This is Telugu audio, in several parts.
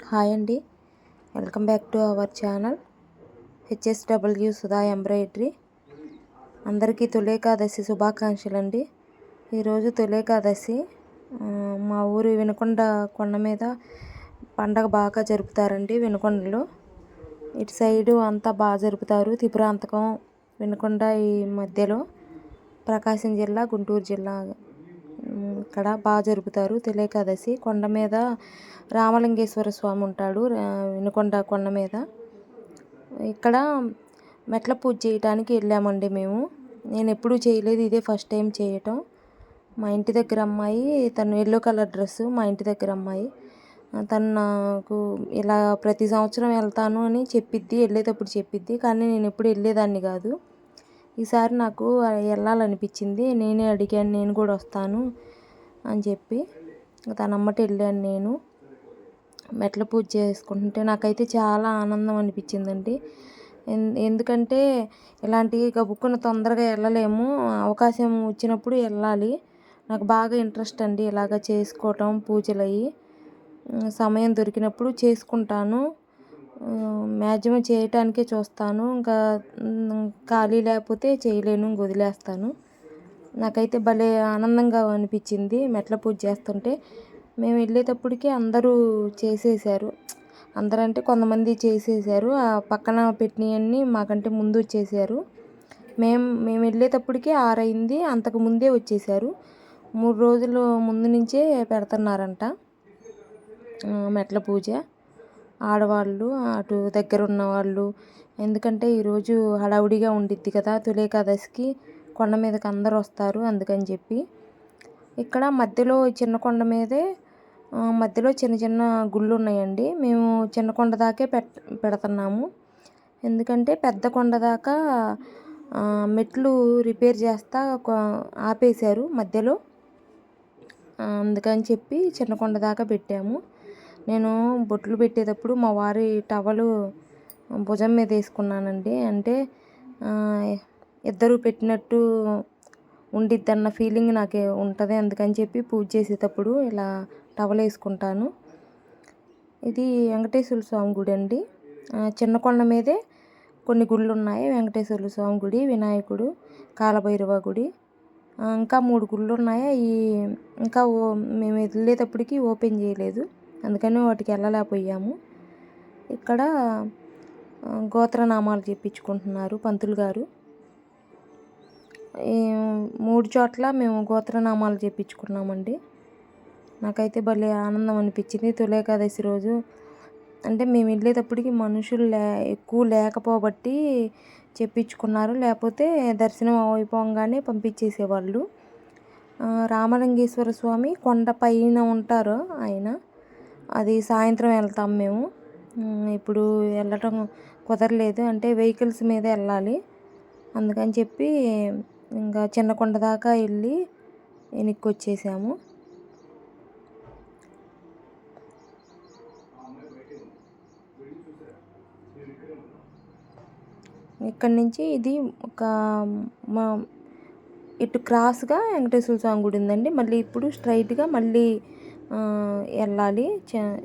హాయ్ అండి. Welcome back to our channel. HSW Sudha embroidery. అందరికీ తులేకాదశి శుభాకాంక్షలు అండి ఈరోజు తులేకాదశి మా ఊరు వినకొండ కొండ మీద పండగ బాగా జరుపుతారండి వినకొండలో. ఇటు సైడు అంతా బాగా జరుపుతారు. త్రిపురాంతకం వినకొండ ఈ మధ్యలో ప్రకాశం జిల్లా గుంటూరు జిల్లా ఇక్కడ బాగా జరుపుతారు. తెలియకాదశి కొండ మీద రామలింగేశ్వర స్వామి ఉంటాడు వినుకొండ కొండ మీద. ఇక్కడ మెట్ల పూజ చేయడానికి వెళ్ళామండి మేము. నేను ఎప్పుడూ చేయలేదు ఇదే ఫస్ట్ టైం చేయటం. మా ఇంటి దగ్గర అమ్మాయి తను ఎల్లో కలర్ డ్రెస్సు మా ఇంటి దగ్గర అమ్మాయి. తను నాకు ఇలా ప్రతి సంవత్సరం వెళ్తాను అని చెప్పిద్ది వెళ్ళేటప్పుడు చెప్పిద్ది కానీ నేను ఎప్పుడు వెళ్ళేదాన్ని కాదు. ఈసారి నాకు వెళ్ళాలనిపించింది. నేనే అడిగాను నేను కూడా వస్తాను అని చెప్పి. తన వెళ్ళాను నేను. మెట్ల పూజ చేసుకుంటుంటే నాకైతే చాలా ఆనందం అనిపించిందండి. ఎందుకంటే ఇలాంటివి గబుక్కున తొందరగా వెళ్ళలేము. అవకాశం వచ్చినప్పుడు వెళ్ళాలి. నాకు బాగా ఇంట్రెస్ట్ అండి ఇలాగ చేసుకోవటం పూజలు అవి సమయం దొరికినప్పుడు చేసుకుంటాను. మ్యాక్సిమం చేయటానికే చూస్తాను. ఇంకా ఖాళీ లేకపోతే చేయలేను వదిలేస్తాను. నాకైతే భలే ఆనందంగా అనిపించింది మెట్ల పూజ చేస్తుంటే. మేము వెళ్ళేటప్పటికి అందరూ చేసేసారు అందరంటే కొంతమంది చేసేసారు ఆ పక్కన పెట్టినవన్నీ మాకంటే ముందు వచ్చేసారు మేము మేము వెళ్ళేటప్పటికి ఆరైంది అంతకు ముందే వచ్చేసారు మూడు రోజులు ముందు నుంచే పెడుతున్నారంట మెట్ల పూజ. ఆడవాళ్ళు అటు దగ్గర ఉన్నవాళ్ళు ఎందుకంటే ఈరోజు హడావుడిగా ఉండిద్ది కదా తొలి ఏకాదశికి కొండ మీదకి అందరు వస్తారు అందుకని చెప్పి. ఇక్కడ మధ్యలో చిన్న కొండ మీదే మధ్యలో చిన్న చిన్న గుళ్ళు ఉన్నాయండి మేము చిన్న కొండ దాకే పెట్ పెడుతున్నాము. ఎందుకంటే పెద్ద కొండ దాకా మెట్లు రిపేర్ చేస్తా ఆపేశారు మధ్యలో. అందుకని చెప్పి చిన్న కొండ దాకా పెట్టాము. నేను బొట్లు పెట్టేటప్పుడు మా వారి టవలు భుజం మీద వేసుకున్నానండి. అంటే ఇద్దరు పెట్టినట్టు ఉండిద్దన్న ఫీలింగ్ నాకు ఉంటుంది. అందుకని చెప్పి పూజ చేసేటప్పుడు ఇలా టవల్ వేసుకుంటాను. ఇది వెంకటేశ్వర స్వామి గుడి అండి. చిన్న కొండ మీదే కొన్ని గుళ్ళు ఉన్నాయి వెంకటేశ్వర స్వామి గుడి వినాయకుడు కాలభైరవ గుడి. ఇంకా మూడు గుళ్ళు ఉన్నాయి ఈ ఇంకా మేము వెళ్ళేటప్పటికి ఓపెన్ చేయలేదు. అందుకని వాటికి వెళ్ళలేకపోయాము. ఇక్కడ గోత్రనామాలు చెప్పించుకుంటున్నారు పంతులు గారు. మూడు చోట్ల మేము గోత్రనామాలు చెప్పించుకున్నామండి. నాకైతే భలే ఆనందం అనిపించింది. తులేకాదశి రోజు అంటే మేము వెళ్ళేటప్పటికి మనుషులు లే ఎక్కువ లేకపోబట్టి చెప్పించుకున్నారు. లేకపోతే దర్శనం అయిపోగానే పంపించేసేవాళ్ళు. రామలింగేశ్వర స్వామి కొండ పైన ఉంటారు ఆయన. అది సాయంత్రం వెళ్తాం మేము. ఇప్పుడు వెళ్ళటం కుదరలేదు. అంటే వెహికల్స్ మీద వెళ్ళాలి. అందుకని చెప్పి ఇంకా చిన్న కొండ దాకా వెళ్ళి వెనక్కి వచ్చేసాము. ఇక్కడి నుంచి ఇది ఒక మా ఇటు క్రాస్గా వెంకటేశ్వర స్వామి గుడి ఉందండి. మళ్ళీ ఇప్పుడు స్ట్రైట్గా మళ్ళీ వెళ్ళాలి.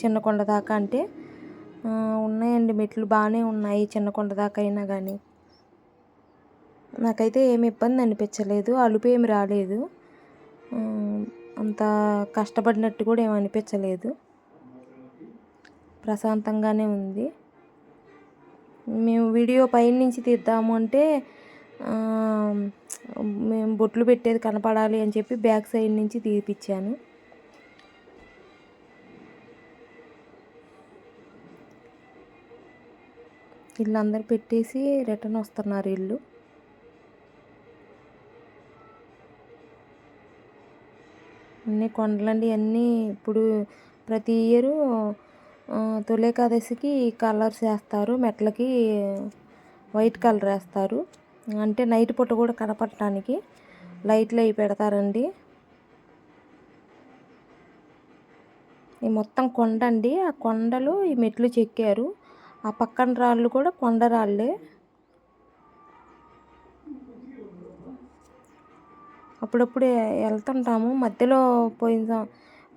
చిన్న కొండ దాకా అంటే ఉన్నాయండి మెట్లు బాగానే ఉన్నాయి చిన్నకొండ దాకా అయినా కానీ నాకైతే ఏమి ఇబ్బంది అనిపించలేదు. అలుపు ఏమి రాలేదు. అంత కష్టపడినట్టు కూడా ఏమి అనిపించలేదు. ప్రశాంతంగానే ఉంది. మేము వీడియో పైనుంచి తీద్దాము అంటే మేము బొట్లు పెట్టేది కనపడాలి అని చెప్పి బ్యాక్ సైడ్ నుంచి తీపిచ్చాను. ఇల్లు అందరు పెట్టేసి రిటర్న్ వస్తున్నారు ఇల్లు. అన్నీ కొండలండి అన్నీ ఇప్పుడు ప్రతి ఇయరు తొలేకాదశికి కలర్స్ వేస్తారు మెట్లకి వైట్ కలర్ వేస్తారు. అంటే నైట్ పూట కూడా కనపడటానికి లైట్లు అవి పెడతారండి. ఈ మొత్తం కొండ అండి ఆ కొండలు ఈ మెట్లు చెక్కారు. ఆ పక్కన రాళ్ళు కూడా కొండ రాళ్ళే. అప్పుడప్పుడు వెళ్తుంటాము మధ్యలో పోయిన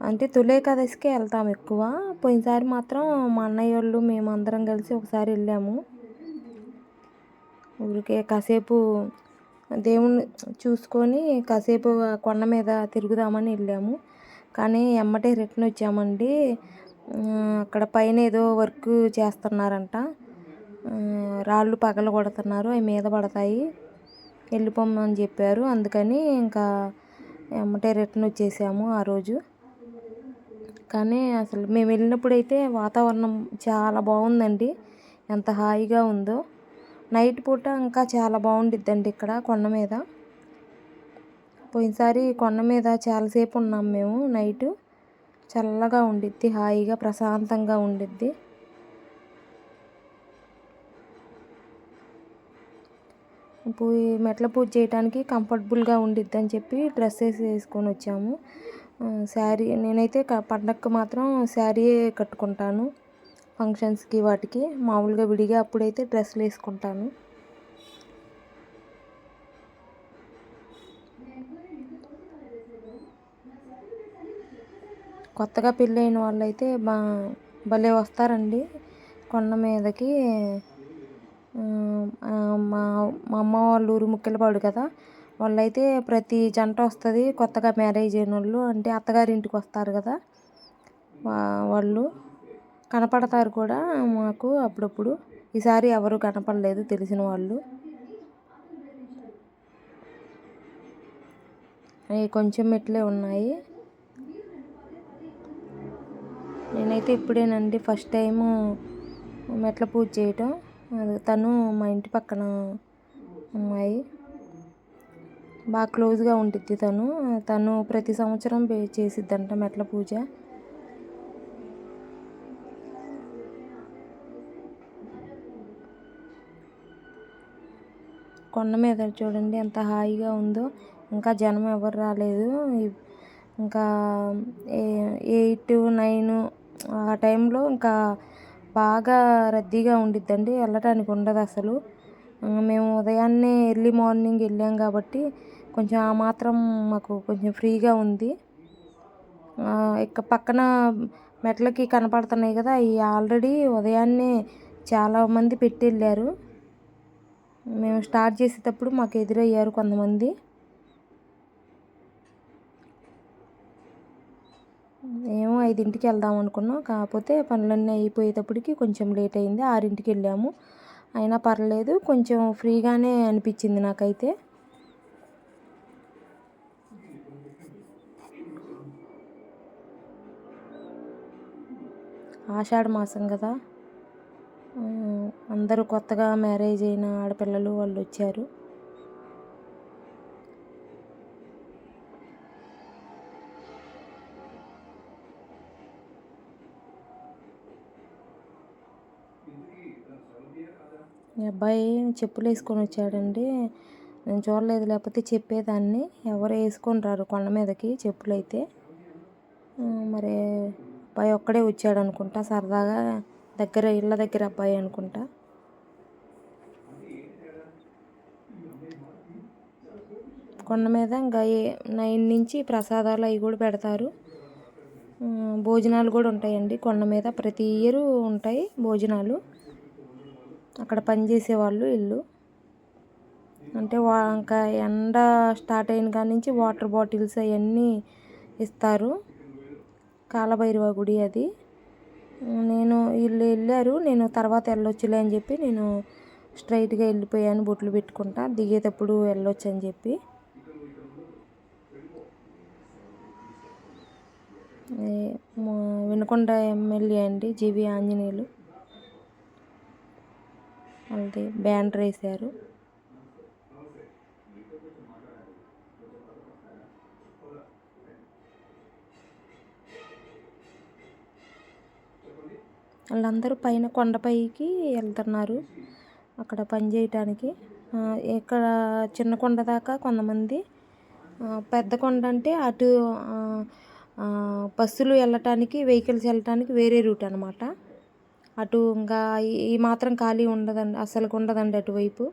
అంటే తొలి ఏకాదశికే వెళ్తాం ఎక్కువ. పోయినసారి మాత్రం మా అన్నయ్య వాళ్ళు మేము అందరం కలిసి ఒకసారి వెళ్ళాము ఊరికే కాసేపు దేవుణ్ణి చూసుకొని కాసేపు కొండ మీద తిరుగుదామని వెళ్ళాము కానీ ఎమ్మటే రిటర్న్ వచ్చామండి. అక్కడ పైన ఏదో వర్క్ చేస్తున్నారంట. రాళ్ళు పగల కొడుతున్నారు అవి మీద పడతాయి. వెళ్ళిపోమని చెప్పారు. అందుకని ఇంకా ఎమ్మటే రిటర్న్ వచ్చేసాము ఆ రోజు. కానీ అసలు మేము వెళ్ళినప్పుడైతే వాతావరణం చాలా బాగుందండి. ఎంత హాయిగా ఉందో. నైట్ పూట ఇంకా చాలా బాగుండిద్దండి ఇక్కడ కొండ మీద. పోయినసారి కొండ మీద చాలాసేపు ఉన్నాం మేము నైటు. చల్లగా ఉండిద్ది హాయిగా ప్రశాంతంగా ఉండిద్ది. పూజ మెట్ల పూజ చేయడానికి కంఫర్టబుల్గా ఉండిద్ది అని చెప్పి డ్రెస్సెస్ వేసుకొని వచ్చాము. శారీ నేనైతే పండగకు మాత్రం శారీయే కట్టుకుంటాను ఫంక్షన్స్కి వాటికి. మామూలుగా విడిగా అప్పుడైతే డ్రెస్సులు వేసుకుంటాను. కొత్తగా పెళ్ళైన వాళ్ళైతే బా భలే వస్తారండి. కొండ మీదకి మా మా అమ్మ వాళ్ళ ఊరు ముక్కెలపాడు కదా. వాళ్ళైతే ప్రతి జంట వస్తుంది కొత్తగా మ్యారేజ్ అయిన వాళ్ళు అంటే అత్తగారింటికి వస్తారు కదా వాళ్ళు. కనపడతారు కూడా మాకు అప్పుడప్పుడు. ఈసారి ఎవరు కనపడలేదు తెలిసిన వాళ్ళు. అవి కొంచెం మెట్లే ఉన్నాయి. నేనైతే ఇప్పుడేనండి ఫస్ట్ టైము మెట్ల పూజ చేయటం. తను మా ఇంటి పక్కన అమ్మాయి. బాగా క్లోజ్గా ఉంటుంది తను. తను ప్రతి సంవత్సరం చేసిద్దంట మెట్ల పూజ. కొండ మీద చూడండి ఎంత హాయిగా ఉందో. ఇంకా జనం ఎవరు రాలేదు. ఇంకా ఎయిట్ నైన్ ఆ టైంలో ఇంకా బాగా రద్దీగా ఉండిద్దండి వెళ్ళటానికి ఉండదు అసలు. మేము ఉదయాన్నే ఎర్లీ మార్నింగ్ వెళ్ళాం కాబట్టి కొంచెం ఆ మాత్రం మాకు కొంచెం ఫ్రీగా ఉంది. ఇక పక్కన మెట్లకి కనపడుతున్నాయి కదా అవి ఆల్రెడీ ఉదయాన్నే చాలామంది పెట్టి వెళ్ళారు. మేము స్టార్ట్ చేసేటప్పుడు మాకు ఎదురయ్యారు కొంతమంది. మేము ఐదింటికి వెళ్దాం అనుకున్నాం. కాకపోతే పనులన్నీ అయిపోయేటప్పటికి కొంచెం లేట్ అయింది. ఆరింటికి వెళ్ళాము. అయినా పర్లేదు కొంచెం ఫ్రీగానే అనిపించింది నాకైతే. ఆషాఢ మాసం కదా. అందరూ కొత్తగా మ్యారేజ్ అయిన ఆడపిల్లలు వాళ్ళు వచ్చారు. మీ అబ్బాయి చెప్పులు వేసుకొని వచ్చాడండి. నేను చూడలేదు లేకపోతే చెప్పేదాన్ని. ఎవరు వేసుకొని రారు కొండ మీదకి చెప్పులు అయితే. మరి అబ్బాయి ఒక్కడే వచ్చాడు అనుకుంటా సరదాగా దగ్గర ఇళ్ళ దగ్గర అబ్బాయి అనుకుంటా. కొండ మీద ఇంకా నైన్ నుంచి ప్రసాదాలు అవి కూడా పెడతారు. భోజనాలు కూడా ఉంటాయండి. కొండ మీద ప్రతి ఇయర్ ఉంటాయి భోజనాలు. అక్కడ పనిచేసే వాళ్ళు ఇల్లు. అంటే వా ఇంకా ఎండ స్టార్ట్ అయిన కాడి నుంచి వాటర్ బాటిల్స్ అవన్నీ ఇస్తారు. కాలభైరవ గుడి అది. నేను వీళ్ళు వెళ్ళారు. నేను తర్వాత వెళ్ళొచ్చులే అని చెప్పి నేను స్ట్రైట్గా వెళ్ళిపోయాను బొట్లు పెట్టుకుంటా దిగేటప్పుడు వెళ్ళొచ్చు అని చెప్పి. వినకొండ ఎమ్మెల్యే అండి జీవి ఆంజనేయులు. వాళ్ళది బ్యానర్ వేశారు. వాళ్ళందరూ పైన కొండపైకి వెళ్తున్నారు అక్కడ పని చేయటానికి. ఇక్కడ చిన్న కొండ దాకా కొంతమంది పెద్ద కొండ అంటే అటు బస్సులు వెళ్ళటానికి వెహికల్స్ వెళ్ళటానికి వేరే రూట్ అనమాట అటు ఇంకా ఈ మాత్రం ఖాళీ ఉండదండి అసలు ఉండదండి అటువైపు.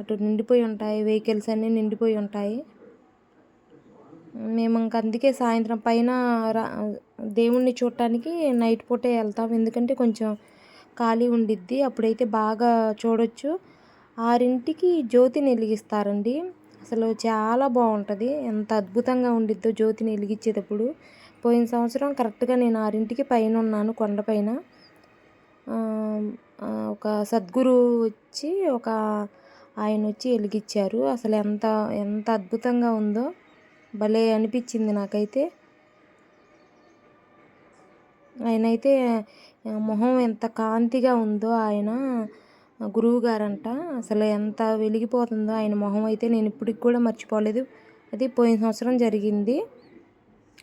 అటు నిండిపోయి ఉంటాయి వెహికల్స్ అన్నీ నిండిపోయి ఉంటాయి. మేము ఇంక అందుకే సాయంత్రం పైన రా దేవుణ్ణి చూడటానికి నైట్ పూటే వెళ్తాం. ఎందుకంటే కొంచెం ఖాళీ ఉండిద్ది అప్పుడైతే బాగా చూడొచ్చు. ఆరింటికి జ్యోతిని వెలిగిస్తారండి. అసలు చాలా బాగుంటుంది ఎంత అద్భుతంగా ఉండిద్దో జ్యోతిని వెలిగించేటప్పుడు. పోయిన సంవత్సరం కరెక్ట్గా నేను ఆరింటికి పైన ఉన్నాను కొండపైన. ఒక సద్గురు వచ్చి ఒక ఆయన వచ్చి వెలిగించారు అసలు ఎంత ఎంత అద్భుతంగా ఉందో భలే అనిపించింది నాకైతే. ఆయన అయితే మొహం ఎంత కాంతిగా ఉందో ఆయన గురువు గారంట. అసలు ఎంత వెలిగిపోతుందో ఆయన మొహం అయితే నేను ఇప్పటికి కూడా మర్చిపోలేదు. అది పోయిన సంవత్సరం జరిగింది.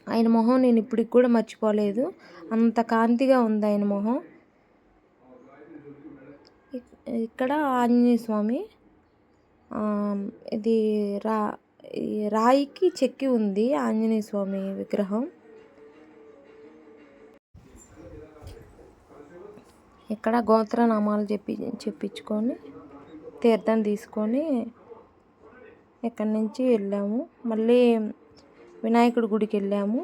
ఆయన మొహం నేను ఇప్పటికి కూడా మర్చిపోలేదు. అంత కాంతిగా ఉంది ఆయన మొహం. ఇక్కడ ఆంజనేయ స్వామి ఇది రా ఈ రాయికి చెక్కి ఉంది ఆంజనేయ స్వామి విగ్రహం. ఇక్కడ గోత్రనామాలు చెప్పి చెప్పించుకొని తీర్థం తీసుకొని ఇక్కడి నుంచి వెళ్ళాము. మళ్ళీ వినాయకుడి గుడికి వెళ్ళాము.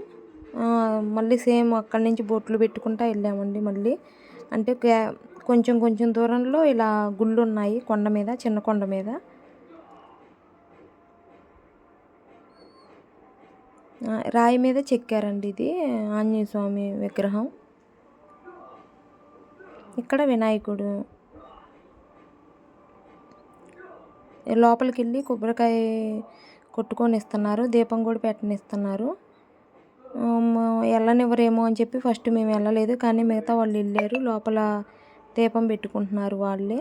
మళ్ళీ సేమ్ అక్కడి నుంచి బొట్లు పెట్టుకుంటా వెళ్ళామండి మళ్ళీ. అంటే క్యా కొంచెం కొంచెం దూరంలో ఇలా గుళ్ళు ఉన్నాయి కొండ మీద చిన్న కొండ మీద. రాయి మీద చెక్కారండి ఇది ఆంజనేయ స్వామి విగ్రహం. ఇక్కడ వినాయకుడు. లోపలికి వెళ్ళి కొబ్బరికాయ కొట్టుకొని ఇస్తున్నారు దీపం కూడా పెట్టనిస్తున్నారు. వెళ్ళనివ్వరేమో అని చెప్పి ఫస్ట్ మేము వెళ్ళలేదు కానీ మిగతా వాళ్ళు వెళ్ళారు. లోపల దీపం పెట్టుకుంటున్నారు వాళ్ళే.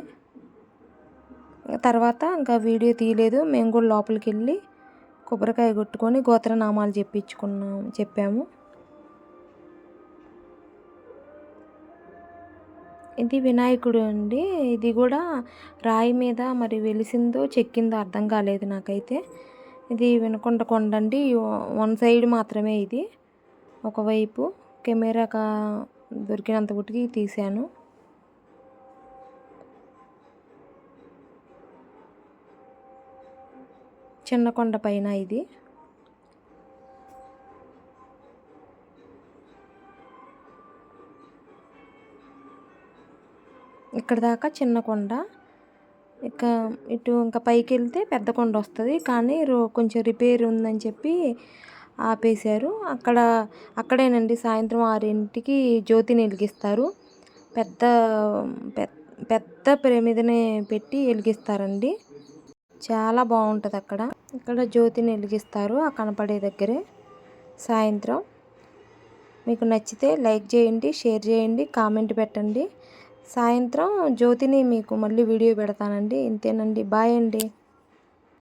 తర్వాత ఇంకా వీడియో తీయలేదు. మేము కూడా లోపలికి వెళ్ళి కొబ్బరికాయ కొట్టుకొని గోత్రనామాలు చెప్పించుకున్నాం చెప్పాము. ఇది వినాయకుడు అండి. ఇది కూడా రాయి మీద మరి వెలిసిందో చెక్కిందో అర్థం కాలేదు నాకైతే. ఇది వినకొండ కొండ అండి. వన్ సైడ్ మాత్రమే ఇది. ఒకవైపు కెమెరా కా దొరికినంత గుటికి తీశాను. చిన్న కొండ పైన ఇది. ఇక్కడ దాకా చిన్న కొండ. ఇక ఇటు ఇంకా పైకి వెళ్తే పెద్ద కొండ వస్తుంది. కానీ రో కొంచెం రిపేర్ ఉందని చెప్పి ఆపేశారు. అక్కడ అక్కడేనండి సాయంత్రం ఆరింటికి జ్యోతిని వెలిగిస్తారు. పెద్ద పెద్ద పెద్ద ప్రమిదని పెట్టి వెలిగిస్తారండి. చాలా బాగుంటుంది అక్కడ. ఇక్కడ జ్యోతిని వెలిగిస్తారు ఆ కనపడే దగ్గరే. సాయంత్రం. మీకు నచ్చితే లైక్ చేయండి షేర్ చేయండి కామెంట్ పెట్టండి. సాయంత్రం జ్యోతిని మీకు మళ్ళీ వీడియో పెడతానండి. ఇంతేనండి. బాయ్ అండి.